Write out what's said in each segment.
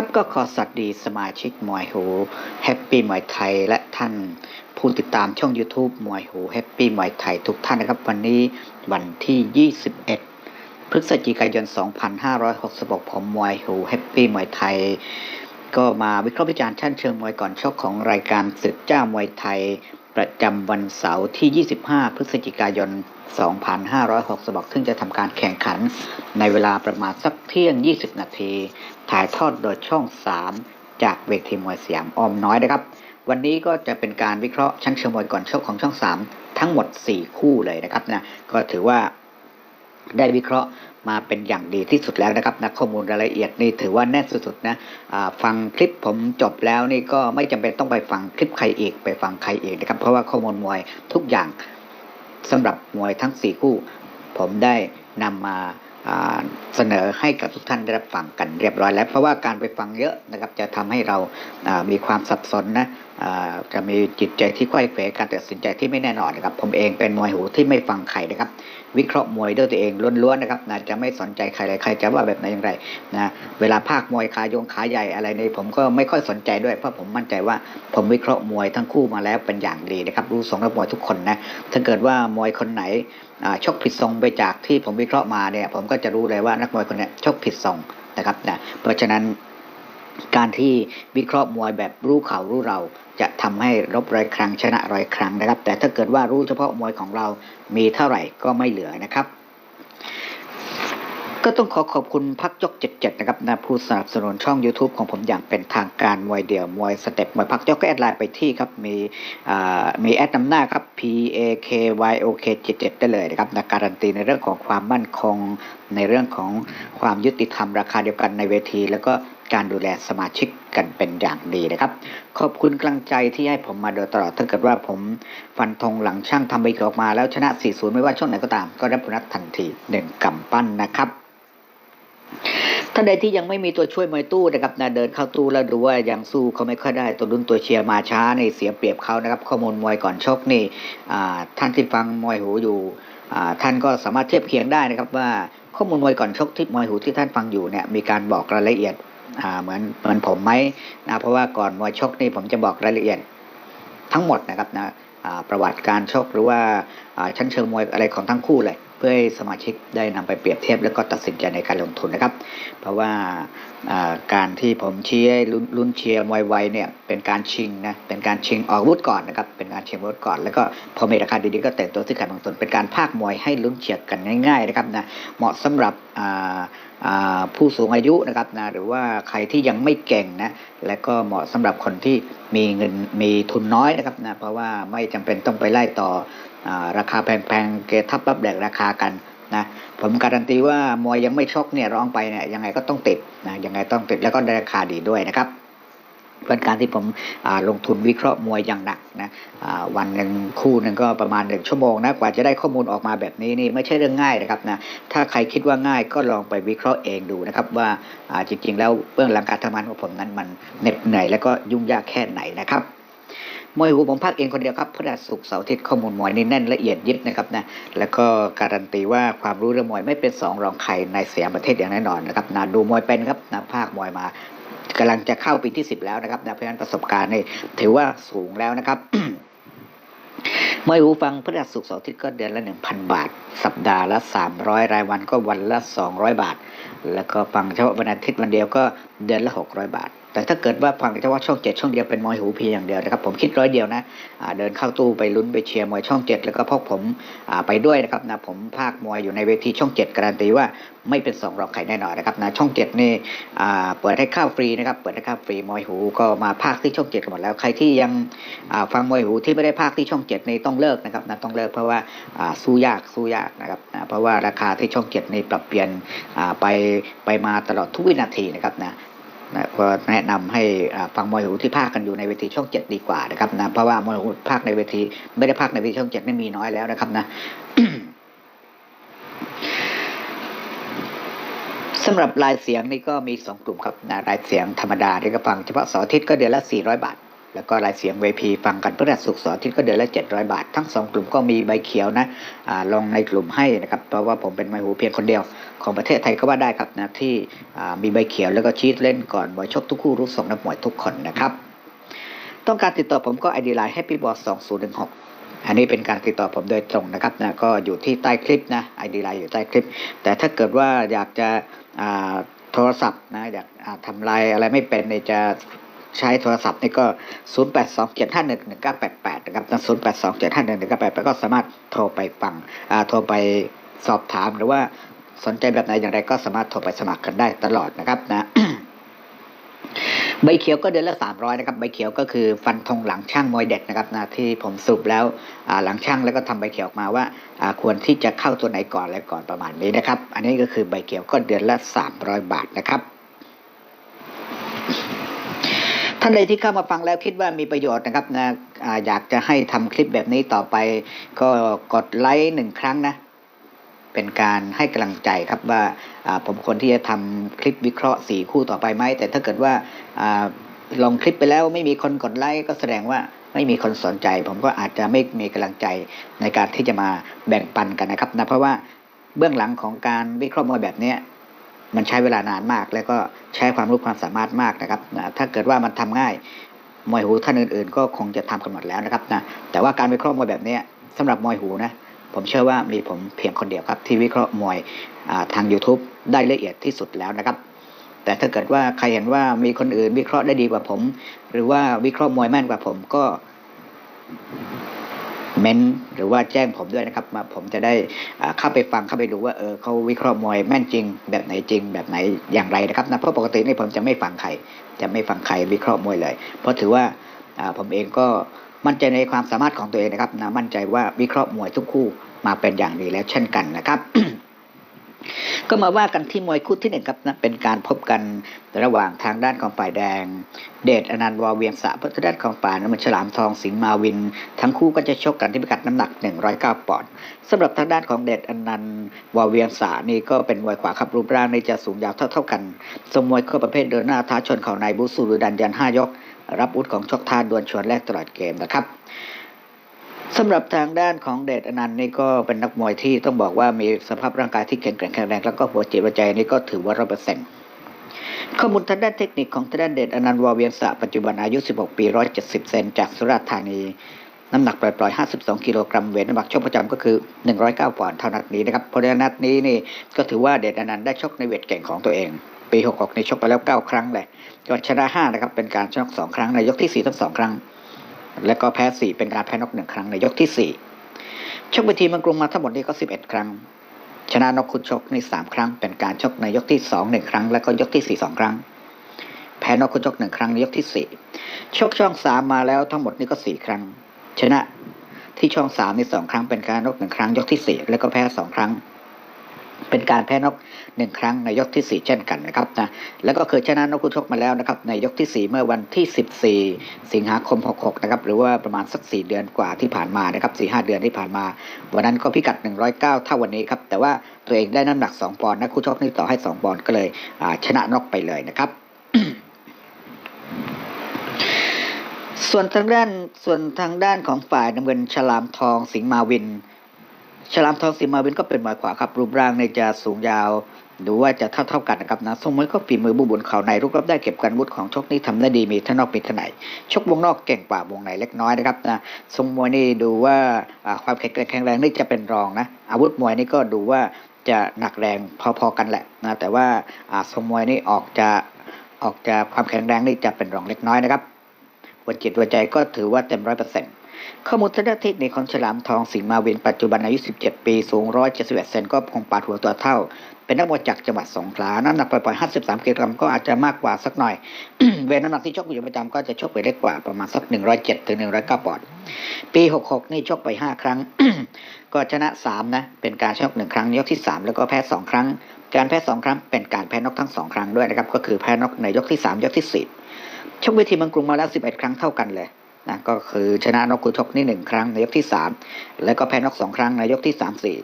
ครับก็ขอสวัสดีสมาชิกมวยหูแฮปปี้มวยไทยและท่านผู้ติดตามช่อง YouTube มวยหูแฮปปี้มวยไทยทุกท่านนะครับ วันนี้วันที่ 21 พฤศจิกายน 2566 ผมมวยหูแฮปปี้มวยไทย ก็มาวิเคราะห์วิจารณ์ชั้นเชิงมวยก่อนชกของรายการศึกเจ้ามวยไทย ประจำวันเสาร์ที่ 25 พฤศจิกายน 2566ซึ่งจะทำการแข่งขันในเวลาประมาณสักเที่ยง 20 นาที ถ่ายทอดโดยช่อง 3 จากเวทีมวยสยามออมน้อยนะครับ วันนี้ก็จะเป็นการวิเคราะห์ชั้นเชิงมวยก่อนชกของช่อง 3 ทั้งหมด 4 คู่เลยนะครับนะ ก็ถือว่า ได้วิเคราะห์มาเป็นอย่างดีที่สุดแล้วนะครับนะข้อมูลรายละเอียดนี่ถือว่าแน่นสุดๆนะฟังคลิปผมจบแล้วนี่ก็ไม่จำเป็นต้องไปฟังคลิปใครอีกไปฟังใครอีกนะครับเพราะว่าข้อมูลมวยทุกอย่างสำหรับมวยทั้ง 4 คู่ ผมได้นำมาอ่าเสนอให้กับทุกท่านได้รับฟังกันเรียบร้อยแล้ว เพราะว่าการไปฟังเยอะนะครับจะทำให้เรามีความสับสนนะ จะมีจิตใจที่ไขว้เขวการตัดสินใจที่ไม่แน่นอนนะครับ ผมเองเป็นมวยหูที่ไม่ฟังใครนะครับ วิเคราะห์มวยด้วยตัวเองล้วนๆนะครับนะจะไม่สนใจใครเลยใครจะว่าแบบไหนอย่างไรนะเวลาภาคมวยขายงขาใหญ่อะไรในผมก็ไม่ค่อยสนใจด้วยเพราะผมมั่นใจว่าผมวิเคราะห์มวยทั้งคู่มาแล้วเป็นอย่างดีนะครับ รู้สองนักมวยทุกคนนะถ้าเกิดว่ามวยคนไหนชกผิดทรงไปจากที่ผมวิเคราะห์มาเนี่ยผมก็จะรู้เลยว่านักมวยคนนี้ชกผิดทรงนะครับนะเพราะฉะนั้น การที่วิเคราะห์มวยแบบรู้เขารู้เรา จะทำให้รบร้อยครั้งชนะร้อยครั้งนะครับ แต่ถ้าเกิดว่ารู้เฉพาะมวยของเรามีเท่าไหร่ก็ไม่เหลือนะครับ ก็ต้องขอขอบคุณพักยก 77 นะครับนะผู้สนับสนุนช่อง YouTube ของผมอย่างเป็นทางการมวยเดี่ยวมวยสเต็ปมวยพักยกก็แอดไลน์ไปที่ครับ มีมีแอดนำหน้าครับ P A K Y O K 77 ได้เลยนะครับนะการันตีในเรื่องของความมั่นคงในเรื่องของความยุติธรรมราคาเดียวกันในเวที แล้วก็ การดูแลสมาชิกกันเป็นอย่างดีนะครับ ขอบคุณกำลังใจที่ให้ผมมาโดยตลอดถ้าเกิดว่าผมฟันธงหลังช่างทำใบเขียวออกมาแล้วชนะ 4-0 ไม่ว่าช่วงไหนก็ตาม ก็รับโบนัสทันทีหนึ่งกำปั้นนะครับท่านใดที่ยังไม่มีตัวช่วยมวยตู้นะครับนะเดินเข้าตู้แล้วดูว่ายังสู้เขาไม่ค่อยได้ตัวรุ่นตัวเชียร์มาช้าในเสียเปรียบเขานะครับ ข้อมูลมวยก่อนชกนี่ท่านที่ฟังมวยหูอยู่ท่านก็สามารถเทียบเคียงได้นะครับว่าข้อมูลมวยก่อนชกที่มวยหูที่ท่านฟังอยู่เนี่ยมีการบอกรายละเอียด เหมือนเหมือนผมไหมนะเพราะว่าก่อนมวยชกนี่ผมจะบอกรายละเอียดทั้งหมดนะครับนะประวัติการชกหรือว่าอ่าชั้นเชิงมวยอะไรของทั้งคู่เลย เพื่อให้สมาชิกได้นำไปเปรียบเทียบ แล้วก็ตัดสินใจในการลงทุนนะครับ เพราะว่าการที่ผมเชียร์ให้รุ่นเชียร์มวยไวเนี่ยเป็นการชิงนะเป็นการชิงออกวุธก่อนนะครับเป็นการชิงวุธก่อน แล้วก็พอมีราคาดีๆก็แต่งตัวซื้อขายลงทุนเป็นการภาคมวยให้ลุ้นเชียร์กันง่ายๆนะครับนะเหมาะสำหรับผู้สูงอายุนะครับนะหรือว่าใครที่ยังไม่เก่งนะและก็เหมาะสำหรับคนที่มีเงินมีทุนน้อยนะครับนะเพราะว่าไม่จำเป็นต้องไปไล่ต่อ ราคาแพงๆเกทับปั๊บแดกราคากันนะผมการันตีว่ามวยยังไม่ชกเนี่ยร้องไปเนี่ยยังไงก็ต้องติดนะยังไงต้องติดแล้วก็ได้ราคาดีด้วยนะครับเพื่อนการที่ผมลงทุนวิเคราะห์มวยอย่างหนักนะวันหนึ่งคู่หนึ่งก็ประมาณหนึ่งชั่วโมงนะกว่าจะได้ข้อมูลออกมาแบบนี้นี่ไม่ใช่เรื่องง่ายนะครับนะถ้าใครคิดว่าง่ายก็ลองไปวิเคราะห์เองดูนะครับว่าอ่าจริงๆ แล้วเบื้องหลังการทำงานของผมนั้นมันเหน็ดเหนื่อยแล้วก็ยุ่งยากแค่ไหนนะครับ มวยหูผมพักเองคนเดียวครับพฤหัสศุกร์เสาร์อาทิตย์ข้อมูลมวยนี่แน่นละเอียดยิบนะครับนะแล้วก็การันตีว่าความรู้เรื่องมวยไม่เป็นสองรองใครในเสียามประเทศอย่างแน่นอนนะครับนะดูมวยเป็นครับนะภาคมวยมากำลังจะเข้าปีที่สิบแล้วนะครับนะเพราะฉะนั้นประสบการณ์นี่ถือว่าสูงแล้วนะครับมวยหูฟังพฤหัสศุกร์เสาร์อาทิตย์ก็เดือนละหนึ่งพันบาท สัปดาห์ละสามร้อยรายวันก็วันละสองร้อยบาท แล้วก็ฟังเฉพาะวันอาทิตย์วันเดียวก็เดือนละหกร้อยบาท แต่ถ้าเกิดว่าฟังเฉพาะช่องเจ็ดช่องเดียวเป็นมวยหูเพียงอย่างเดียวนะครับผมคิดร้อยเดียวนะเดินเข้าตู้ไปลุ้นไปเชียร์มวยช่องเจ็ดแล้วก็พกผมไปด้วยนะครับนะผมภาคมวยอยู่ในเวทีช่องเจ็ดการันตีว่าไม่เป็นสองรองใครแน่นอนนะครับนะช่องเจ็ดนี่เปิดให้เข้าฟรีนะครับเปิดให้เข้าฟรีมวยหูก็มาภาคที่ช่องเจ็ดกันหมดแล้วใครที่ยังฟังมวยหูที่ไม่ได้ภาคที่ช่องเจ็ดนี่ต้องเลิกนะครับนะต้องเลิกเพราะว่าสู้ยากสู้ยากนะครับนะเพราะว่าราคาที่ช่องเจ็ดนี่ปรับเปลี่ยนไปไปมาตลอดทุกวินาทีนะครับนะ นะก็แนะนำให้ฟังมวยหูที่ภาคกันอยู่ในเวทีช่องเจ็ดดีกว่านะครับนะเพราะว่ามวยหูภาคในเวทีไม่ได้ภาคในเวทีช่องเจ็ดไม่มีน้อยแล้วนะครับนะสำหรับรายเสียงนี่ก็มีสองกลุ่มครับนะรายเสียงธรรมดาที่ก็ฟังเฉพาะเสาร์อาทิตย์ก็เดือนละสี่ร้อยบาท แล้วก็รายเสียง VP ฟังกันพฤหัสศุกร์เสาร์อทิตย์ก็เดือนละ 700 บาท ทั้งสองกลุ่มก็มีใบเขียวนะอ่าลงในกลุ่มให้นะครับเพราะว่าผมเป็นไมหูเพียงคนเดียว ของประเทศไทยก็ว่าได้ครับนะที่มีใบเขียวแล้วก็ชีตเล่นก่อนมวยชกทุกคู่รู้ส่งนักมวยทุกคนนะครับต้องการติดต่อผมก็ไอดีไลน์ Happy Boss 2016อันนี้เป็นการติดต่อผมโดยตรงนะครับนะก็อยู่ที่ใต้คลิปนะไอดีไลน์อยู่ใต้คลิป แต่ถ้าเกิดว่าอยากจะโทรศัพท์นะอยากทำลายอะไรไม่เป็นเนี่ยจะ ใช้โทรศัพท์นี่ก็ 0827511988 นะครับนะ0827511988 ก็สามารถโทรไปฟังอ่าโทรไปสอบถามหรือว่าสนใจแบบไหนอย่างไรก็สามารถโทรไปสมัครกันได้ตลอดนะครับนะใบเขียวก็เดือนละ300นะครับใบเขียวก็คือฟันธงหลังช่างมวยเด็ดนะครับนะที่ผมสรุปแล้วหลังช่างแล้วก็ทำใบเขียวออกมาว่าควรที่จะเข้าตัวไหนก่อนอะไรก่อนประมาณนี้นะครับ อันนี้ก็คือใบเขียวก็เดือนละ300บาทนะครับ ท่านใดที่เข้ามาฟังแล้วคิดว่ามีประโยชน์นะครับนะอยากจะให้ทำคลิปแบบนี้ต่อไป ก็กดไลค์หนึ่งครั้งนะ เป็นการให้กำลังใจครับว่าผมควรที่จะทำคลิปวิเคราะห์สี่คู่ต่อไปไหมแต่ถ้าเกิดว่าอาลงคลิปไปแล้วไม่มีคนกดไลค์ก็แสดงว่าไม่มีคนสนใจ ผมก็อาจจะไม่มีกำลังใจในการที่จะมาแบ่งปันกันนะครับนะเพราะว่าเบื้องหลังของการวิเคราะห์มวยแบบนี้ มันใช้เวลานานมาก แล้วก็ใช้ความรู้ความสามารถมากนะครับนะถ้าเกิดว่ามันทำง่ายมวยหูท่านอื่นๆ ก็คงจะทำกันหมดแล้วนะครับนะแต่ว่าการวิเคราะห์มวยแบบนี้ยสำหรับมวยหูนะผมเชื่อว่ามีผมเพียงคนเดียวครับ ที่วิเคราะห์มวยทาง YouTube ได้ละเอียดที่สุดแล้วนะครับ แต่ถ้าเกิดว่าใครเห็นว่ามีคนอื่นวิเคราะห์ได้ดีกว่าผม หรือว่าวิเคราะห์มวยแม่นกว่าผมก็ เมนต์หรือว่าแจ้งผมด้วยนะครับมาผมจะได้เข้าไปฟังเข้าไปดูว่าเออเขาวิเคราะห์มวยแม่นจริง แบบไหนจริง แบบไหนอย่างไรนะครับนะเพราะปกตินี่ผมจะไม่ฟังใคร จะไม่ฟังใครวิเคราะห์มวยเลย เพราะถือว่าผมเองก็มั่นใจในความสามารถของตัวเองนะครับนะมั่นใจว่าวิเคราะห์มวยทุกคู่มาเป็นอย่างดีแล้วเช่นกันนะครับ ก็มาว่ากันที่มวยคู่ที่หนึ่งครับนะเป็นการพบกันระหว่างทางด้านของฝ่ายแดง เดชอนันต์วอเวียงสะพื่อทางด้านของฝ่ายน้ำมันฉลามทองสิงห์มาวิน ทั้งคู่ก็จะชกกันที่พิกัดน้ำหนัก 109 ปอนด์สำหรับทางด้านของเดชอนันต์วอเวียงสะนี่ก็เป็นมวยขวาครับรูปร่างในจะสูงยาวเท่าๆกันสมมวยข้อประเภทเดินหน้าท้าชนเข่าในบูสูรุดันยันห้ายก รับอุดของชกท่าดวลชวนแรกตลอดเกมนะครับ สำหรับทางด้านของเดชอนันต์นี่ก็เป็นนักมวยที่ต้องบอกว่ามีสภาพร่างกายที่แข็งแกร่งแข็งแรงแล้วก็หัวจิตหัวใจนี่ก็ถือว่าร้อยเปอร์เซ็นต์ข้อมูลทางด้านเทคนิคของทางด้านเดชอนันต์วอเวียงสะปัจจุบันอายุ 16 ปี 170 เซนจากสุราษฎร์ธานี น้ำหนักปล่อยๆ 52 กิโลกรัมเวทน้ำหนักชกประจำก็คือ 109ปอนด์เท่านัดนี้นะครับเพราะฉะนั้นนัดนี้นี่ก็ถือว่าเดชอนันต์ได้ชกในเวทเก่งของตัวเองปี66นี่ชกไปแล้ว 9 ครั้งเลยก็ชนะ5นะครับเป็นการชก2ครั้งในยกที่4ทั้ง2ครั้ง แล้วก็แพ้4เป็นการแพ้นกหนึ่งครั้งในยกที่4ชกไปทีมมันกรุงมาทั้งหมดนี่ก็11ครั้ง ชนะนกคุณชกในสามครั้ง เป็นการชกในยกที่สองหนึ่งครั้ง แล้วก็ยกที่สี่สองครั้ง แพ้นกคุณชกหนึ่งครั้งในยกที่สี่ชกช่องสามมาแล้วทั้งหมดนี่ก็สี่ครั้ง ชนะที่ช่องสามในสองครั้งเป็นการนกหนึ่งครั้งยกที่สี่แล้วก็แพ้สองครั้ง เป็นการแพ้นกหนึ่งครั้งในยกที่สี่เช่นกันนะครับนะแล้วก็เคยชนะนกคุณชกมาแล้วนะครับในยกที่สี่เมื่อวันที่สิบสี่สิงหาคมหกหกนะครับหรือว่าประมาณสักสี่เดือนกว่าที่ผ่านมานะครับสี่ห้าเดือนที่ผ่านมา วันนั้นก็พิกัด 109 เท่าวันนี้ครับแต่ว่าตัวเองได้น้ำหนัก 2 ปอนด์นะคู่ชกนี่ต่อให้ 2 ปอนด์ก็เลยชนะนกไปเลยนะครับส่วนทางด้านส่วนทางด้านของฝ่ายน้ำเงินฉลามทองสิงห์มาวิน ฉลามทองสิงห์มาวินก็เป็นมวยขวาครับ รูปร่างในจะสูงยาวดูว่าจะเท่าเท่ากันนะครับนะทรงมวยก็ฝีมือบุบุญเข่าในรูปรับได้เก็บกันวุฒิของชกนี่ทำได้ดีมีทั้งนอกมีทั้งในชกวงนอกเก่งกว่าวงในเล็กน้อยนะครับนะทรงมวยนี่ดูว่าความแข็งแรงแข็งแรงนี่จะเป็นรองนะอาวุธมวยนี่ก็ดูว่าจะหนักแรงพอๆกันแหละนะแต่ว่าอ่าทรงมวยนี่ออกจะออกจะความแข็งแรงนี่จะเป็นรองเล็กน้อยนะครับหัวจิตหัวใจก็ถือว่าเต็มร้อยเปอร์เซ็นต์ ข้อมูลทางด้านเทคนิคของฉลามทองสิงห์มาวินปัจจุบันอายุ 17 ปี สูง 171 เซนก็คงปาดหัวตัวเท่า เป็นนักมวยจากจังหวัดสงขลา น้ำหนักปล่อยๆ53กิโลกรัมก็อาจจะมากกว่าสักหน่อย เวทน้ำหนักที่ชกอยู่ประจำก็จะชกไปเล็กกว่าประมาณสัก 107ถึง109ปอนด์ ปี 66 นี่ชกไป 5 ครั้ง ก็ชนะ 3 นะ เป็นการชก1ครั้งยกที่ 3 แล้วก็แพ้ 2 ครั้ง การแพ้ 2 ครั้ง เป็นการแพ้นกทั้ง 2 ครั้งด้วยนะครับ ก็คือแพ้นกในยกที่ 3 ยกที่4ชกเวทีเมืองกรุงมาแล้ว 11 ครั้งเท่ากันเลย นะก็คือชนะนกคูชกนี่หนึ่งครั้งในยกที่สามแล้วก็แพ้นกสองครั้งในยกที่สามสี่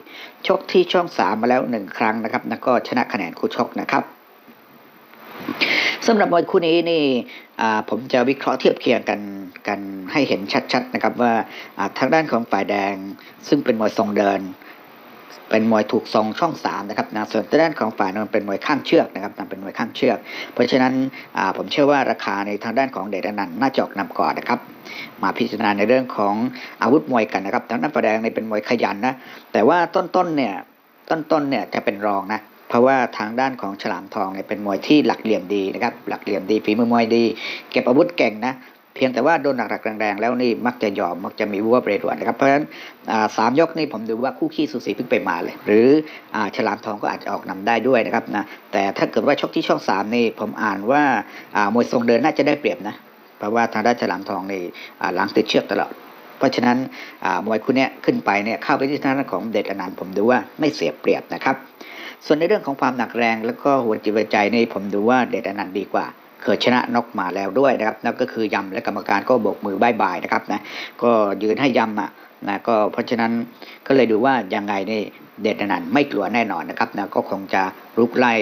ชกที่ช่องสามมาแล้วหนึ่งครั้งนะครับแล้วก็ชนะคะแนนคู่ชกนะครับสำหรับมวยคู่นี้นี่ผมจะวิเคราะห์เทียบเคียงกันกันให้เห็นชัดๆนะครับว่าอ่าทางด้านของฝ่ายแดงซึ่งเป็นมวยทรงเดิน เป็นมวยถูกทรงช่องสามนะครับนะส่วนทางด้านของฝ่ายนนเป็นมวยข้างเชือกนะครับนะเป็นมวยข้างเชือก เพราะฉะนั้นผมเชื่อว่าราคาในทางด้านของเดชอนันต์น่าจะออกนำก่อนนะครับ มาพิจารณาในเรื่องของอาวุธมวยกันนะครับทางด้านฝ่ายแดงในเป็นมวยขยันนะแต่ว่าต้นๆเนี่ยต้นๆเนี่ยจะเป็นรองนะเพราะว่าทางด้านของฉลามทองเนี่ยเป็นมวยที่หลักเหลี่ยมดีนะครับหลักเหลี่ยมดีฝีมือมวยดี เก็บอาวุธเก่งนะ เพียงแต่ว่าโดนหนักๆแรงๆแล้วนี่มักจะยอมมักจะมีวัวเปรดวนนะครับเพราะฉะนั้นสามยกนี่ผมดูว่าคู่ขี้สูสีเพิ่งไปมาเลย หรืออ่าฉลามทองก็อาจจะออกนำได้ด้วยนะครับนะแต่ถ้าเกิดว่าชกที่ช่องสามนี่ผมอ่านว่ามวยทรงเดินน่าจะได้เปรียบนะเพราะว่าทางด้านฉลามทองนี่หลังติดเชือกตลอดเพราะฉะนั้นมวยคู่นี้ขึ้นไปเนี่ยเข้าไปที่ทางด้านของเดชอนันต์ผมดูว่าไม่เสียเปรียบนะครับ ส่วนในเรื่องของความหนักแรง แล้วก็หัวจิตหัวใจนี่ผมดูว่าเดชอนันต์ดีกว่า เคยชนะนกมาแล้วด้วยนะครับนั่นก็คือยำและกรรมการก็โบกมือบายบายนะครับนะก็ยืนให้ยำอะนะก็เพราะฉะนั้นก็เลยดูว่ายังไงนี่เดชอนันต์ไม่กลัวแน่นอนนะครับนะก็คงจะรุกไล่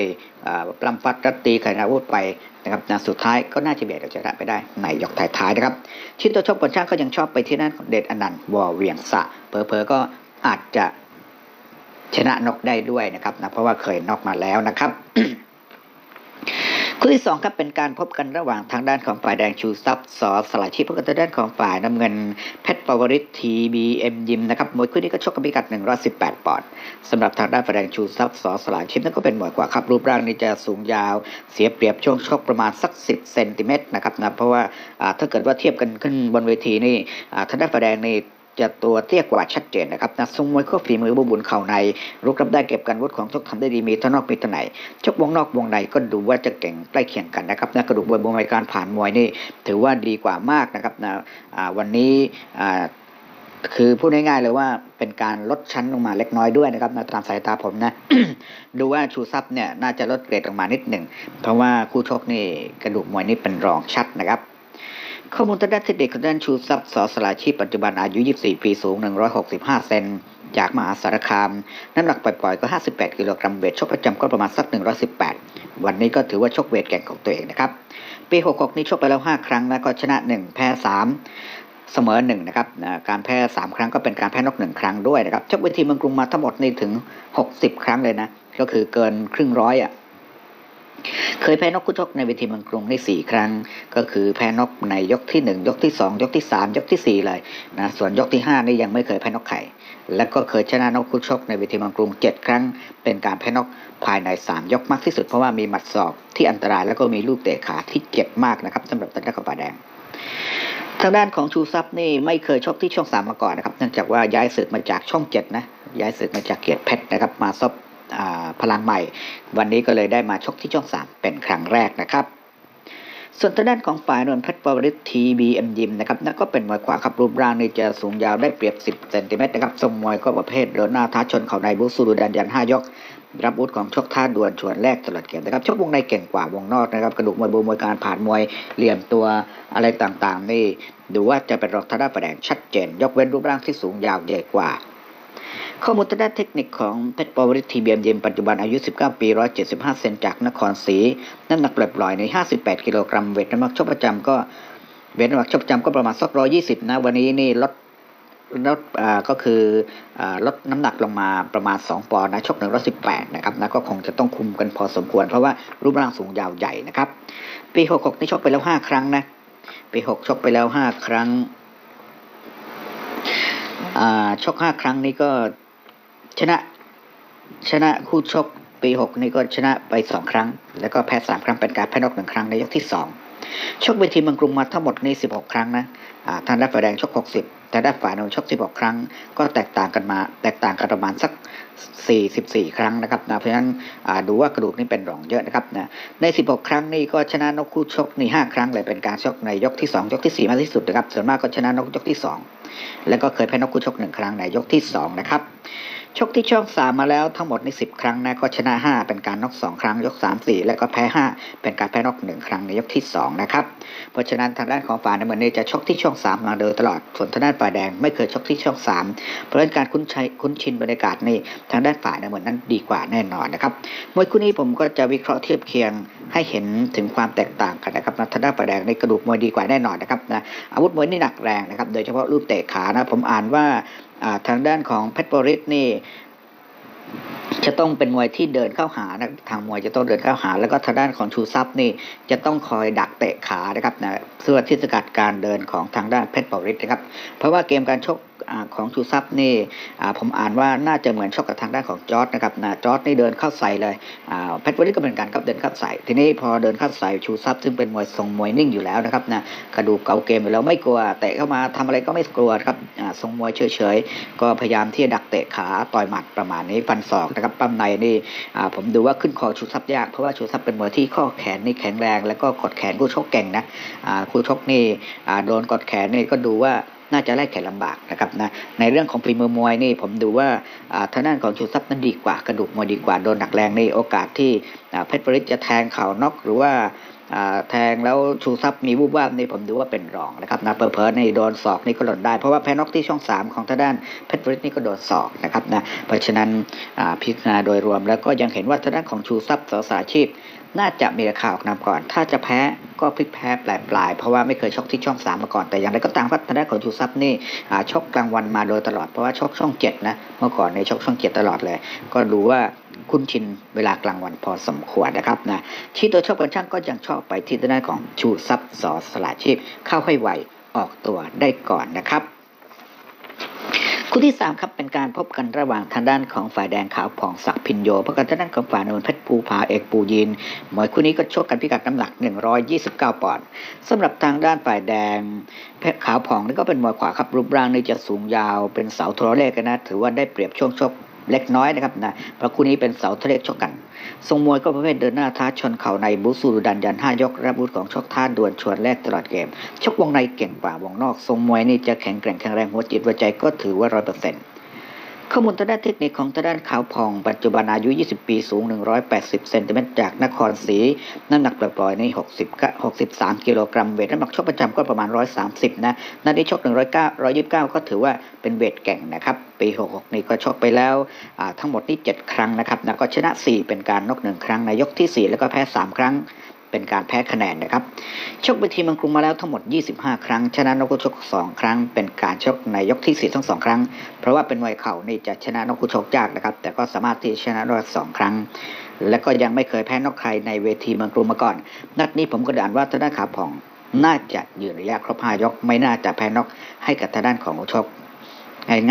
ปล้ำฟัดรัดตีไขนาวุธไปนะครับนะสุดท้ายก็น่าจะเบียดเอาชนะไปได้ในยกท้ายๆนะครับชิ้นตัวชกบนช่างก็ยังชอบไปที่นั่นของเดชอนันต์วอเวียงสะเผลอๆก็อาจจะชนะนกได้ด้วยนะครับนะเพราะว่าเคยนกมาแล้วนะครับ คู่ที่สองครับเป็นการพบกันระหว่างทางด้านของฝ่ายแดงชูซับสอสลายชีพพบกับทางด้านของฝ่ายน้ำเงินเพชรปวริศทีบีเอ็มยิมนะครับมวยคู่นี้ก็ชกกันพิกัด 118 ปอนด์สำหรับทางด้านฝ่ายแดงชูซับสอสลายชีพนั่นก็เป็นมวยกว่าครับรูปร่างนี่จะสูงยาว เสียเปรียบช่วงชกประมาณสัก 10 เซนติเมตรนะครับนะเพราะว่าถ้าเกิดว่าเทียบกันขึ้นบนเวทีนี่ทางด้านฝ่ายแดงนี่ จะตัวเตี้ยกว่าชัดเจนนะครับนะทรงมวยข้อฝีมือบุบุญเข่าในรุกรับได้เก็บการวุฒิของทุกทำได้ดีมีทั้งนอกมีทั้งในชกวงนอกวงในก็ดูว่าจะเก่งใกล้เคียงกันนะครับนะกระดูกมวยบนมวยการผ่านมวยนี่ถือว่าดีกว่ามากนะครับนะวันนี้คือพูดง่ายๆเลยว่าเป็นการลดชั้นลงมาเล็กน้อยด้วยนะครับนะตามสายตาผมนะ ดูว่าชูซับเนี่ยน่าจะลดเกรดลงมานิดหนึ่งเพราะว่าคู่ชกนี่กระดูกมวยนี่เป็นรองชัดนะครับ ข้อมูลทางด้านเทคนิคของด้านชูซับสอสลาชีพปัจจุบันอายุ 24 ปีสูง 165 เซน จากมหาสารคาม น้ำหนักปล่อยๆ ก็ 58 กิโลกรัมเวทชกประจำก็ประมาณสัก 118 วันนี้ก็ถือว่าชกเวทแก่งของตัวเองนะครับ ปี 66 นี้ชกไปแล้ว 5 ครั้งนะก็ชนะ 1 แพ้ 3เสมอ1นะครับการแพ้ 3 ครั้งก็เป็นการแพ้นก1ครั้งด้วยนะครับชกเวทีเมืองกรุงมาทั้งหมดนี่ถึง 60 ครั้งเลยนะ ก็คือเกินครึ่งร้อยอะ เคยแพ้นกคู่ชกในเวทีเมืองกรุงได้สี่ครั้ง ก็คือแพ้นกในยกที่หนึ่งยกที่สองยกที่สามยกที่สี่เลยนะส่วนยกที่ห้านี่ยังไม่เคยแพ้นกไข่ แล้วก็เคยชนะนกคู่ชกในเวทีเมืองกรุงเจ็ดครั้ง เป็นการแพ้นกภายในสามยกมากที่สุดเพราะว่ามีหมัดศอกที่อันตรายแล้วก็มีลูกเตะขาที่เจ็บมากนะครับสำหรับตันตะกบาแดงทางด้านของชูซับนี่ไม่เคยชกที่ช่องสามมาก่อนนะครับเนื่องจากว่าย้ายศึกมาจากช่องเจ็ดนะย้ายศึกมาจากเกียรติเพชรนะครับมาซบ พลังใหม่ วันนี้ก็เลยได้มาชกที่ช่องสามเป็นครั้งแรกนะครับส่วนทางด้านของฝ่ายนวลเพชรปริศทีบีเอ็มยิมนะครับนั่นก็เป็นมวยขวาครับรูปร่างนี่จะสูงยาวได้เปรียบ 10เซนติเมตรนะครับทรงมวยก็ประเภทเดินหน้าท้าชนเข่าในบุกสูรุดันยันห้ายก รับอาวุธของชกท่าดวลชวนแรกตลอดเกมนะครับชกวงในเก่งกว่าวงนอกนะครับกระดูกมวยบูมวยการผ่านมวยเหลี่ยมตัวอะไรต่างๆ นี่ดูว่าจะเป็นรองทางด้านฝ่ายแดงชัดเจน ยกเว้นรูปร่างที่สูงยาวใหญ่กว่า ข้อมูลทางด้านเทคนิคของเพชรปวริทีเบียมเยมปัจจุบันอายุ 19 ปี 175 เซนจากนครศรีน้ำหนักปล่อยๆใน 58 กิโลกรัม เวทน้ำหนักชกประจำก็เวทน้ำหนักชกประจำก็ประมาณสัก120 นะ วันนี้นี่ลดลดอ่าก็คืออ่าลดน้ำหนักลงมาประมาณ 2 ปอนด์นะชก118 นะครับนะก็คงจะต้องคุมกันพอสมควร เพราะว่ารูปร่างสูงยาวใหญ่นะครับ ปี 66 นี่ชกไปแล้ว 5 ครั้งนะ ปี 6 ชกไปแล้ว 5 ครั้งอ่าชก5ครั้งนี้ก็ ชนะ ชนะคู่ชกปีหกนี่ก็ชนะไปสองครั้ง แล้วก็แพ้สามครั้งเป็นการแพ้นอกหนึ่งครั้งในยกที่สองชกเวทีเมืองกรุงมาทั้งหมดนี่สิบหกครั้งนะอ่าทางด้านฝ่ายแดงชกหกสิบแต่ด้านฝ่ายนนชกสิบหกครั้ง ก็แตกต่างกันมา แตกต่างกันประมาณสักสี่สิบสี่ครั้งนะครับนะเพราะฉะนั้นดูว่ากระดูกนี่เป็นรองเยอะนะครับนะในสิบหกครั้งนี่ก็ชนะนกคู่ชกนี่ห้าครั้งเลยเป็นการชกในยกที่สองยกที่สี่มากที่สุดนะครับส่วนมากก็ชนะนกยกที่สองแล้วก็เคยแพ้นกคู่ชกหนึ่งครั้งในยกที่สองนะครับ ชกที่ช่องสามมาแล้วทั้งหมดในสิบครั้งนะก็ชนะห้าเป็นการน็อกสองครั้งยกสามสี่แล้วก็แพ้ห้าเป็นการแพ้น็อกหนึ่งครั้งในยกที่สองนะครับเพราะฉะนั้นทางด้านของฝ่ายน้ำเงินนี่จะชกที่ช่องสามมาโดยตลอดส่วนทางด้านฝ่ายแดงไม่เคยชกที่ช่องสามเพราะฉะนั้นการคุ้นชคุ้นชินบรรยากาศนี่ทางด้านฝ่ายน้ำเงินนั้นดีกว่าแน่นอนนะครับมวยคู่นี้ผมก็จะวิเคราะห์เทียบเคียงให้เห็นถึงความแตกต่างกันนะครับทางด้านฝ่ายแดงในกระดูกมวยดีกว่าแน่นอนนะครับนะอาวุธมวยนี่หนักแรงนะครับโดยเฉพาะลูกเตะขานะผมอ่านว่า ทางด้านของเพชรบริสนี่จะต้องเป็นมวยที่เดินเข้าหานะทางมวยจะต้องเดินเข้าหา แล้วก็ทางด้านของชูซับนี่จะต้องคอยดักเตะขานะครับนะเพื่อที่สกัดการเดินของทางด้านเพชรบริสนะครับ เพราะว่าเกมการชกของชูซับนี่ผมอ่านว่าน่าจะเหมือนชกกับทางด้านของจอร์ดนะครับนะจอร์ดนี่เดินเข้าใส่เลยอ่าเพชรบริสก็เป็นการครับเดินเข้าใส่ ทีนี้พอเดินเข้าใส่ชูซับซึ่งเป็นมวยทรงมวยนิ่งอยู่แล้วนะครับนะกระดูกเก่าเกมอยู่แล้วไม่กลัวเตะเข้ามาทำอะไรก็ไม่กลัวครับทรงมวยเฉยๆ ก็พยายามที่จะดักเตะขาต่อยหมัดประมาณนี้ฟันศอกนะครับปั้มในนี่ผมดูว่าขึ้นคอชูซับยากเพราะว่าชูซับเป็นมวยที่ข้อแขนนี่แข็งแรง แล้วก็กดแขนคู่ชกเก่งนะคู่ชกนี่โดนกดแขนนี่ก็ดูว่าน่าจะไล่แขนลำบากนะครับนะในเรื่องของฝีมือมวยนี่ผมดูว่าทางด้านของชูซับนั้นดีกว่ากระดูกมวยดีกว่าโดนหนักแรงในโอกาสที่เพชรบริษจะแทงเข่าน็อกหรือว่าแทงแล้วชูซับมีวูบวาบนี่ผมดูว่าเป็นรองนะครับนะเผลอๆนี่โดนศอกนี่ก็หล่นได้ เพราะว่าแพ้น็อกที่ช่อง 3 ของทางด้านเพชรบริษนี่ก็โดนศอกนะครับนะเพราะฉะนั้นพิจารณาโดยรวมแล้วก็ยังเห็นว่าทางด้านของชูซับสอสาชีพ น่าจะมีราคาออกนำก่อน ถ้าจะแพ้ก็พลิกแพ้ปลายๆ เพราะว่าไม่เคยชกที่ช่อง3มาก่อนแต่อย่างไรก็ตามครับทาของชูซับนี่ชกกลางวันมาโดยตลอดเพราะว่าชกช่อง7นะเมื่อก่อนในชกช่อง7ตลอดเลย ก็ดูว่าคุ้นชินเวลากลางวันพอสมควรนะครับนะชี้ตัวชอบกันช่างก็ยังชอบไปที่ด้านของชูซับสอสละชีพเข้าให้ไวออกตัวได้ก่อนนะครับ คู่ที่ 3 ครับเป็นการพบกันระหว่างทางด้านของฝ่ายแดงขาวผ่องศักดิ์พินโยพบกันทางด้านของฝ่ายนวลเพชรภูผาเอกปูยินมวยคู่นี้ก็ชกกันพิกัดน้ำหนัก 129 ปอนด์สำหรับทางด้านฝ่ายแดงเพชรขาวผ่องนี่ก็เป็นมวยขวาครับรูปร่างนี่จะสูงยาวเป็นเสาโทรเลขกันนะ ถือว่าได้เปรียบช่วงชกเล็กน้อยนะครับนะเพราะคู่นี้เป็นเสาทรเลกชกกัน ทรงมวยก็ประเภทเดินหน้าท้าชนเข่าในบูสูรุดันยันห้ายกรับบุธของชกท่าดวลชวนแรกตลอดเกมชกวงในเก่งกว่าวงนอกทรงมวยนี่จะแข็งแกร่งแข็งแรงหัวจิตหัวใจก็ถือว่าร้อยเปอร์เซ็นต์ ข้อมูลทางด้านเทคนิคของทางด้านขาวผ่อง ปัจจุบันอายุ 20 ปีสูง 180 เซนติเมตรจากนครศรี น้ำหนักปล่อยๆใน 60กะ63 กิโลกรัม เวทน้ำหนักชกประจำก็ประมาณ 130 นะนัดนี้ชก 109 129 ก็ถือว่าเป็นเวทแก่งนะครับ ปี 66 นี่ก็ชกไปแล้วทั้งหมดนี่ 7 ครั้งนะครับนะก็ชนะ 4 เป็นการนก1 ครั้งในยกที่ 4 แล้วก็แพ้ 3 ครั้ง เป็นการแพ้คะแนนนะครับ ชกไปทีมเมังกรุงมาแล้วทั้งหมด 25 ครั้ง ชนะนกคู่ชก 2 ครั้ง เป็นการชกในยกที่ 4 ทั้ง 2 ครั้ง เพราะว่าเป็นมวยเข่านี่จะชนะนกคู่ชกยากนะครับ แต่ก็สามารถที่ชนะได้สองครั้ง และก็ยังไม่เคยแพ้นกใครในเวทีเมืองกรุงมาก่อน นัดนี้ผมก็เดาอ่านว่าทางด้านขาผ่อง น่าจะยืนระยะครบ5ยก ไม่น่าจะแพ้นกให้กับทางด้านของชก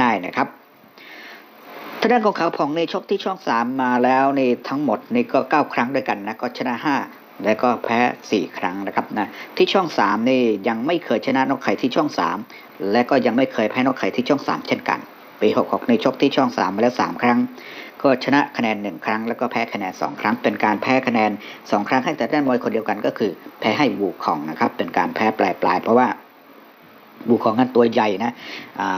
ง่ายๆนะครับทางด้านของขาผ่องในชกที่ช่อง3มาแล้วในทั้งหมดนี่ก็ 9 ครั้งด้วยกันนะก็ชนะ 5 แล้วก็แพ้ 4 ครั้งนะครับนะที่ช่อง 3 นี่ยังไม่เคยชนะนกไข่ที่ช่อง 3 และก็ยังไม่เคยแพ้นกไข่ที่ช่อง 3 เช่นกันปี66ในชกที่ช่อง 3 มาแล้ว 3 ครั้ง ก็ชนะคะแนน 1 ครั้ง แล้วก็แพ้คะแนน 2 ครั้ง เป็นการแพ้คะแนน 2 ครั้งให้แต่ด้านมวยคนเดียวกันก็คือ แพ้ให้วูคองนะครับเป็นการแพ้ปลายๆเพราะว่าวูคองนั้นตัวใหญ่นะ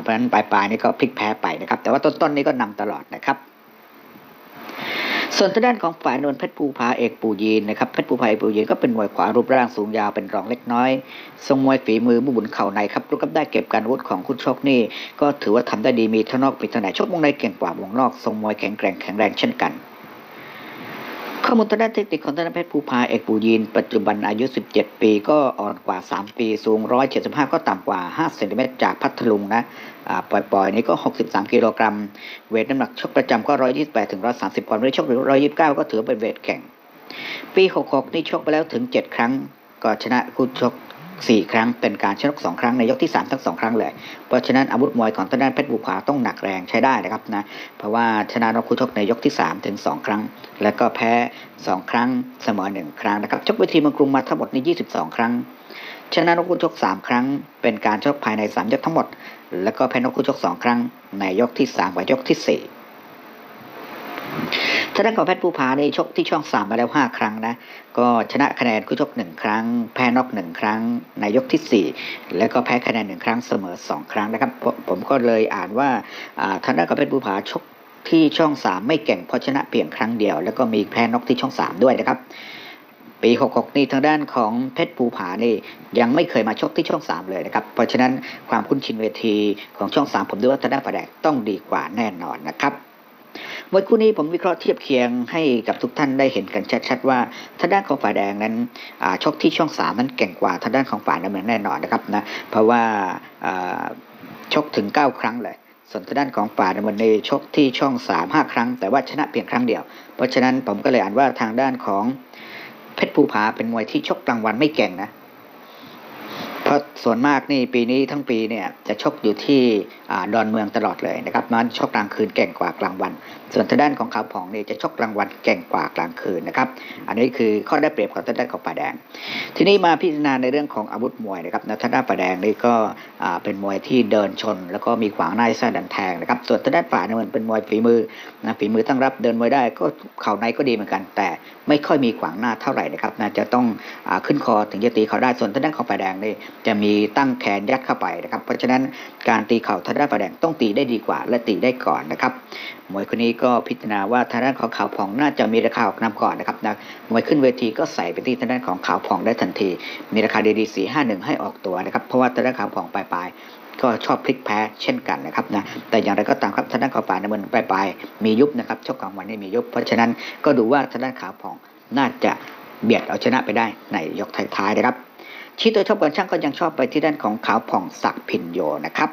เพราะฉะนั้นปลายๆนี่ก็พลิกแพ้ไปนะครับแต่ว่าต้นๆนี่ก็นำตลอดนะครับ ส่วนทางด้านของฝ่ายนวลเพชรภูผาเอกปูยีนนะครับเพชรภูผาเอกปูยีนก็เป็นมวยขวารูปร่างสูงยาวเป็นรองเล็กน้อยทรงมวยฝีมือบุบุญเข่าในครับรูปกับได้เก็บการวุธของคุณชกนี่ก็ถือว่าทำได้ดีมีทั้งนอกมีทั้งในชกวงในเก่งกว่าวงนอกทรงมวยแข็งแกร่งแข็งแรงเช่นกัน ข้อมูลทางด้านเทคนิคของทางด้านเพชรภูพาเอกปูยีนปัจจุบันอายุ 17 ปีก็อ่อนกว่า 3 ปี สูง 175 ก็ต่ำกว่า 5 เซนติเมตรจากพัทลุงนะอ่าปล่อยๆ นี่ก็ 63 กิโลกรัม เวทน้ำหนักชกประจำก็ 128 ถึง 130ปอนด์ไม่ได้ชกหรือ129 ก็ถือเป็นเวทแข่ง ปี 66 นี่ชกไปแล้วถึง 7 ครั้ง ก็ชนะคู่ชก 4ครั้งเป็นการชนะสองครั้งในยกที่3ทั้ง2ครั้งเลย เพราะฉะนั้นอาวุธมวยของทางด้านเพชรบุผาต้องหนักแรงใช้ได้นะครับนะเพราะว่าชนะนกคู่ชกในยกที่3ถึง2ครั้ง แล้วก็แพ้2ครั้งเสมอ1ครั้งนะครับชกเวทีเมืองกรุงมาทั้งหมดใน22ครั้ง ชนะนกคู่ชก3ครั้ง เป็นการชกภายใน3ยกทั้งหมด แล้วก็แพ้นกคู่ชก2ครั้ง ในยกที่3กับยกที่4 ทางด้านของเพชรภูผาในชกที่ช่องสามมาแล้วห้าครั้งนะ ก็ชนะคะแนนคู่ชกหนึ่งครั้ง แพ้นอกหนึ่งครั้งในยกที่สี่แล้วก็แพ้คะแนนหนึ่งครั้งเสมอสองครั้งนะครับ ผมก็เลยอ่านว่าทางด้านของเพชรภูผาชกที่ช่องสามไม่เก่งเพราะชนะเพียงครั้งเดียว แล้วก็มีแพ้นอกที่ช่องสามด้วยนะครับปี 66 นี่ทางด้านของเพชรภูผานี่ยังไม่เคยมาชกที่ช่อง 3 เลยนะครับ เพราะฉะนั้นความคุ้นชินเวทีของช่อง 3 ผมดูว่าทางด้านฝ่ายแดงต้องดีกว่าแน่นอนนะครับ มวยคู่นี้ผมวิเคราะห์เทียบเคียงให้กับทุกท่านได้เห็นกันชัดๆว่าทางด้านของฝ่ายแดงนั้นชกที่ช่อง3นั้นเก่งกว่าทางด้านของฝ่ายน้ำเงินแน่นอนนะครับนะเพราะว่าอ่าชกถึง 9 ครั้งเลยส่วนทางด้านของฝ่ายน้ำเงินในชกที่ช่อง3 5ครั้ง แต่ว่าชนะเพียงครั้งเดียว เพราะฉะนั้นผมก็เลยอ่านว่าทางด้านของเพชรภูผาเป็นมวยที่ชกกลางวันไม่เก่งนะ เพราะส่วนมากนี่ปีนี้ทั้งปีเนี่ยจะชกอยู่ที่อดอนเมืองตลอดเลยนะครับนั้นชกกลางคืนเก่งกว่ากลางวัน ส่วนทางด้านของขาวผ่องนี่จะชกกลางวันเก่งกว่ากลางคืนนะครับ อันนี้คือข้อได้เปรียบของทางด้านของป่าแดง ทีนี้มาพิจารณาในเรื่องของอาวุธมวยนะครับนะทางด้านป่าแดงนี่ก็เป็นมวยที่เดินชน แล้วก็มีขวางหน้าไส้ดันแทงนะครับ ส่วนทางด้านฝ่ายน้ำเงินเป็นมวยฝีมือนะฝีมือตั้งรับเดินมวยได้ก็เข่าในก็ดีเหมือนกัน แต่ไม่ค่อยมีขวางหน้าเท่าไหร่นะครับนะจะต้องอขึ้นคอถึงจะตีเขาได้ส่วนทางด้านของฝ่าแดงนี่จะมีตั้งแขนยัดเข้าไปนะครับ เพราะฉะนั้นการตีเข่าทางด้านฝ่ายแดงต้องตีได้ดีกว่า และตีได้ก่อนนะครับมวยคนนี้ก็พิจารณาว่าทางด้านของขาวผ่องน่าจะมีราคาออกนำก่อนนะครับนะมวยขึ้นเวทีก็ใส่ไปที่ทางด้านของขาวผ่องได้ทันที มีราคาดีๆสี่ห้าหนึ่งให้ออกตัวนะครับเพราะว่าทางด้านขาวผ่องปลายก็ชอบพลิกแพ้เช่นกันนะครับนะแต่อย่างไรก็ตามครับทางด้านขาวฝ่ายน้ำเงินปลายๆมียุบนะครับชกกลางวันนี่มียุบ เพราะฉะนั้นก็ดูว่าทางด้านขาวผ่องน่าจะเบียดเอาชนะไปได้ในยกท้ายๆนะครับ ชี้ตัวชอบกันช่างก็ยังชอบไปที่ด้านของขาวผ่องศักพินโยนะครับ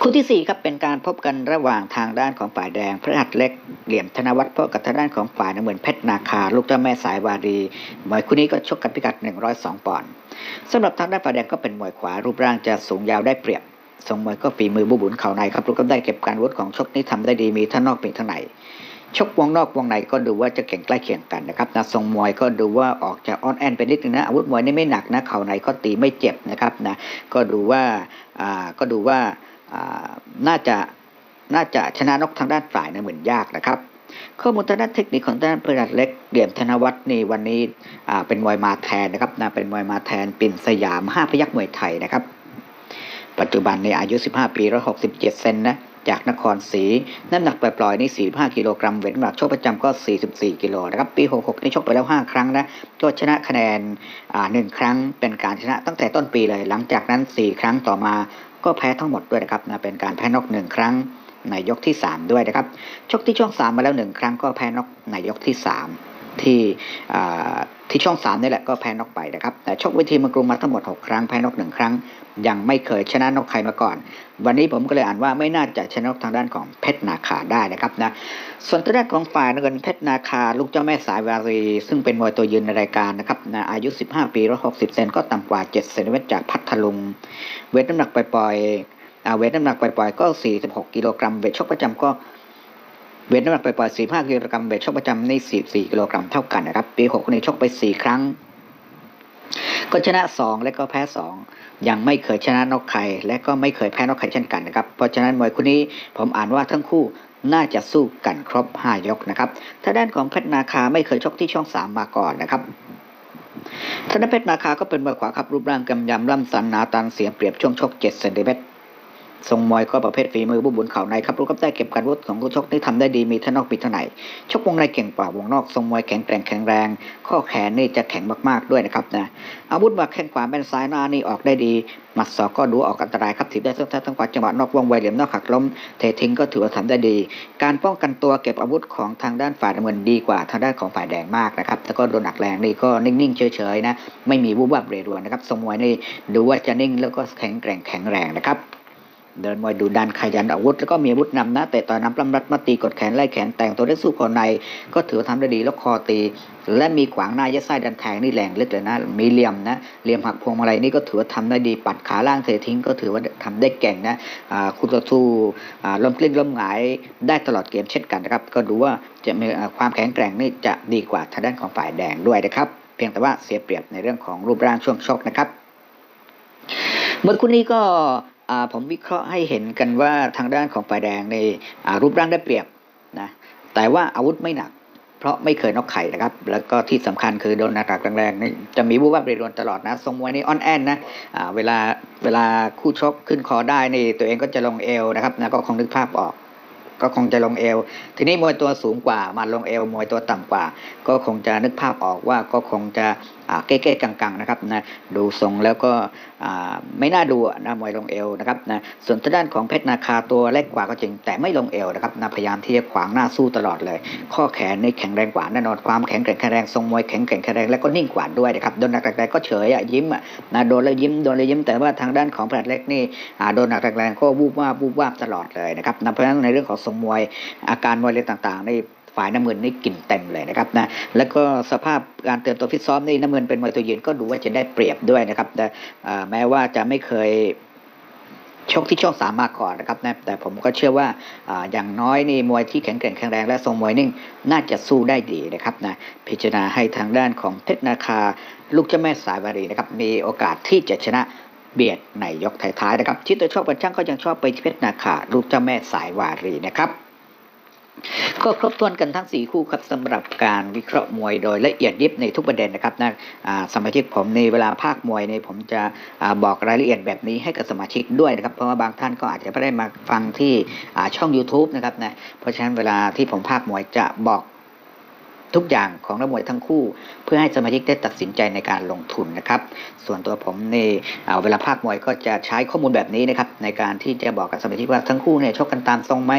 คู่ที่ 4 ครับเป็นการพบกันระหว่างทางด้านของฝ่ายแดง พระหัตถ์เล็กเหลี่ยมธนวัฒน์เพราะกับทางด้านของฝ่ายน้ำเงินเพชรนาคา ลูกเจ้าแม่สายวารีมวยคู่นี้ก็ชกกันพิกัด 102 ปอนด์สำหรับทางด้านฝ่ายแดงก็เป็นมวยขวารูปร่างจะสูงยาวได้เปรียบทรงมวยก็ฝีมือบุบุนเข่าในครับลูกก็ได้เก็บการวุฒิของชกนี้ทำได้ดีมีทั้งนอกมีทั้งใน ชกวงนอกวงในก็ดูว่าจะเก่งใกล้เคียงกันนะครับนะทรงมวยก็ดูว่าออกจะออนแอนไปนิดนึงนะอาวุธมวยนี่ไม่หนักนะเข่าในก็ตีไม่เจ็บนะครับนะก็ดูว่าอ่าก็ดูว่าอ่าน่าจะน่าจะชนะนกทางด้านฝ่ายนะเหมือนยากนะครับข้อมูลทางด้านเทคนิคของด้านเพื่อนเล็กเหลี่ยมธนวัฒน์นี่วันนี้อ่าเป็นมวยมาแทนนะครับนะเป็นมวยมาแทนปิ่นสยามห้าพยักมวยไทยนะครับ ปัจจุบันในอายุ 15 ปี 167 เซนนะ จากนครศรี น้ำหนักปล่อยๆนี่ 45 กิโลกรัม เวทน้ำหนักชกประจำก็ 44 กิโลนะครับ ปี 66 นี่ชกไปแล้ว 5 ครั้งนะก็ชนะคะแนนอ่าหนึ่งครั้ง เป็นการชนะตั้งแต่ต้นปีเลย หลังจากนั้น 4 ครั้งต่อมาก็แพ้ทั้งหมดด้วยนะครับนะเป็นการแพ้นอกหนึ่งครั้งในยกที่ 3 ด้วยนะครับ ชกที่ช่อง3 มาแล้ว 1 ครั้งก็แพ้นอกในยกที่ 3 ที่อ่า ที่ช่อง3นี่แหละก็แพ้นอกไปนะครับ แต่ชกเวทีมืองกรมาทั้งหมด 6 ครั้งแพ้นอกหนึ่งครั้ง ยังไม่เคยชนะนกใครมาก่อน วันนี้ผมก็เลยอ่านว่าไม่น่าจะชนะนกทางด้านของเพชรนาคาได้นะครับนะส่วนทางด้านของฝ่ายน้ำเงินเพชรนาคา ลูกเจ้าแม่สายวารี ซึ่งเป็นมวยตัวยืนในรายการนะครับนะอายุ 15 ปี160 เซนก็ต่ำกว่า 7 เซนติเมตรจากพัทลุงเวทน้ำหนักปล่อยๆอ่าเวทน้ำหนักปล่อยๆก็ 46 กิโลกรัมเวทชกประจำก็ เวทน้ำหนักปล่อยๆ45กิโลกรัมเวทชกประจำใน 44 กิโลกรัมเท่ากันนะครับ ปี6คนนี้ชกไป 4 ครั้ง ก็ชนะ 2 และก็แพ้ 2 ยังไม่เคยชนะนอกใคร และก็ไม่เคยแพ้นอกใครเช่นกันนะครับ เพราะฉะนั้นมวยคู่นี้ผมอ่านว่าทั้งคู่น่าจะสู้กันครบ 5 ยกนะครับถ้าด้านของเพชรนาคาไม่เคยชกที่ช่อง 3 มาก่อนนะครับทางด้านเพชรนาคาก็เป็นมวยขวาครับรูปร่างกำยำล่ำสันหนาตันเสียเปรียบช่วงชก7เซนติเมตร ทรงมวยก็ประเภทฝีมือบุบุนเข่าในครับลูกกับได้เก็บการวุฒิของผู้ชกที่ทำได้ดีมีทั้งนอกปีทั้งในชกวงในเก่งกว่าวงนอกทรงมวยแข็งแกร่งแข็งแรง ข้อแขนนี่จะแข็งมากๆด้วยนะครับนะอาวุธมาแข้งขวาแม่นซ้ายหน้านี่ออกได้ดีหมัดศอกก็ดูออกอันตรายครับถีบได้ทั้งซ้ายทั้งขวาจังหวะนอกวงไวเหลี่ยมนอกหักล้มเททิ้งก็ถือว่าทำได้ดี การป้องกันตัวเก็บอาวุธของทางด้านฝ่ายน้ำเงินดีกว่าทางด้านของฝ่ายแดงมากนะครับแล้วก็โดนหนักแรงนี่ก็นิ่งๆเฉยๆนะไม่มีวุบวับเรรวนนะครับทรงมวยนี่ดูว่าจะนิ่งแล้วก็แข็งแกร่งแข็งแรงนะครับ เดินมวยดูดันขยันอาวุธ แล้วก็มีอาวุธนำนะแต่ต่อยน้ำปล้ำรัดมาตีกดแขนไล่แขนแต่งตัวได้สู้คนใน ก็ถือว่าทำได้ดีแล้วคอตี และมีขวางหน้ายัดไส้ดันแทงนี่แรงลึกเลยนะ มีเหลี่ยมนะเหลี่ยมหักพวงมาลัยนี่ก็ถือว่าทำได้ดีปัดขาล่างเททิ้งก็ถือว่าทำได้เก่งนะอ่าคุณต่อสู้อ่าล้มกลิ้งล้มหงายได้ตลอดเกมเช่นกันนะครับ ก็ดูว่าจะมีความแข็งแกร่งนี่จะดีกว่าทางด้านของฝ่ายแดงด้วยนะครับ เพียงแต่ว่าเสียเปรียบในเรื่องของรูปร่างช่วงชกนะครับเมื่อคู่นี้ก็ ผมวิเคราะห์ให้เห็นกันว่าทางด้านของฝ่ายแดงในรูปร่างได้เปรียบนะแต่ว่าอาวุธไม่หนัก เพราะไม่เคยนอกไข่นะครับ แล้วก็ที่สำคัญคือโดนอากาศแรงๆนี่จะมีวูบวับเรรวนตลอดนะทรงมวยนี่ออนแอนนะเวลาเวลาคู่ชกขึ้นคอได้นี่ตัวเองก็จะลงเอวนะครับนะก็คงนึกภาพออกก็คงจะลงเอว ทีนี้มวยตัวสูงกว่ามาลงเอวมวยตัวต่ำกว่า ก็คงจะนึกภาพออกว่าก็คงจะ เก๊ๆกังๆนะครับนะดูทรงแล้วก็ไม่น่าดูนะมวยลงเอวนะครับนะส่วนทางด้านของเพชรนาคาตัวเล็กกว่าก็จริง แต่ไม่ลงเอวนะครับนะพยายามที่จะขวางหน้าสู้ตลอดเลย ข้อแขนนี่แข็งแรงกว่าแน่นอนความแข็งแกร่งแข็งแรงทรงมวยแข็งแกร่งแข็งแรงแล้วก็นิ่งกว่าด้วยนะครับโดนหนักแรงก็เฉยอะยิ้มอะนะโดนแล้วยิ้มโดนแล้วยิ้มแต่ว่าทางด้านของแผลเล็กนี่โดนหนักแรงก็วูบว่าบวูบว่าตลอดเลยนะครับนะเพราะฉะนั้นในเรื่องของทรงมวยอาการมวยอะไรต่างๆนี่ ฝ่ายน้ำเงินนี่กลิ่นเต็มเลยนะครับนะแล้วก็สภาพการเตรียมตัวฟิตซ้อมนี่น้ำเงินเป็นมวยตัวยืนก็ดูว่าจะได้เปรียบด้วยนะครับแต่แม้ว่าจะไม่เคยชกที่ช่องสามมาก่อนนะครับนะแต่ผมก็เชื่อว่าออย่างน้อยนี่มวยที่แข็งแกร่งแข็งแรงและทรงมวยนิ่งน่าจะสู้ได้ดีนะครับนะพิจารณาให้ทางด้านของเพชรนาคา ลูกเจ้าแม่สายวารีนะครับมีโอกาสที่จะชนะเบียดในยกท้ายๆนะครับชิดตัวชอบกันช่างก็ยังชอบไปเพชรนาคา ลูกเจ้าแม่สายวารีนะครับ ก็ครบถ้วนกันทั้ง 4 คู่ครับสำหรับการวิเคราะห์มวยโดยละเอียดยิบในทุกประเด็นนะครับนะสมาชิกผมในเวลาภาคมวยในผมจะอบอกรายละเอียดแบบนี้ให้กับสมาชิกด้วยนะครับ เพราะว่าบางท่านก็อาจจะไม่ได้มาฟังที่ช่อง YouTube นะครับนะเพราะฉะนั้นเวลาที่ผมภาคมวยจะบอก ทุกอย่างของนักมวยทั้งคู่ เพื่อให้สมาชิกได้ตัดสินใจในการลงทุนนะครับ ส่วนตัวผมในเวลาภาคมวยก็จะใช้ข้อมูลแบบนี้นะครับในการที่จะบอกกับสมาชิกว่าทั้งคู่เนี่ยชกกันตามทรงไหม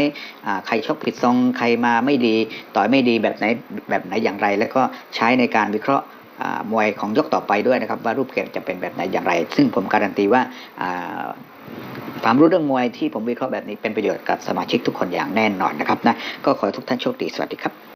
ใครชกผิดทรงใครมาไม่ดี ต่อยไม่ดีแบบไหนแบบไหนอย่างไร แล้วก็ใช้ในการวิเคราะห์มวยของยกต่อไปด้วยนะครับ ว่ารูปเกมจะเป็นแบบไหนอย่างไร ซึ่งผมการันตีว่าความรู้เรื่องมวยที่ผมวิเคราะห์แบบนี้เป็นประโยชน์กับสมาชิกทุกคนอย่างแน่นอนนะครับนะก็ขอทุกท่านโชคดีสวัสดีครับ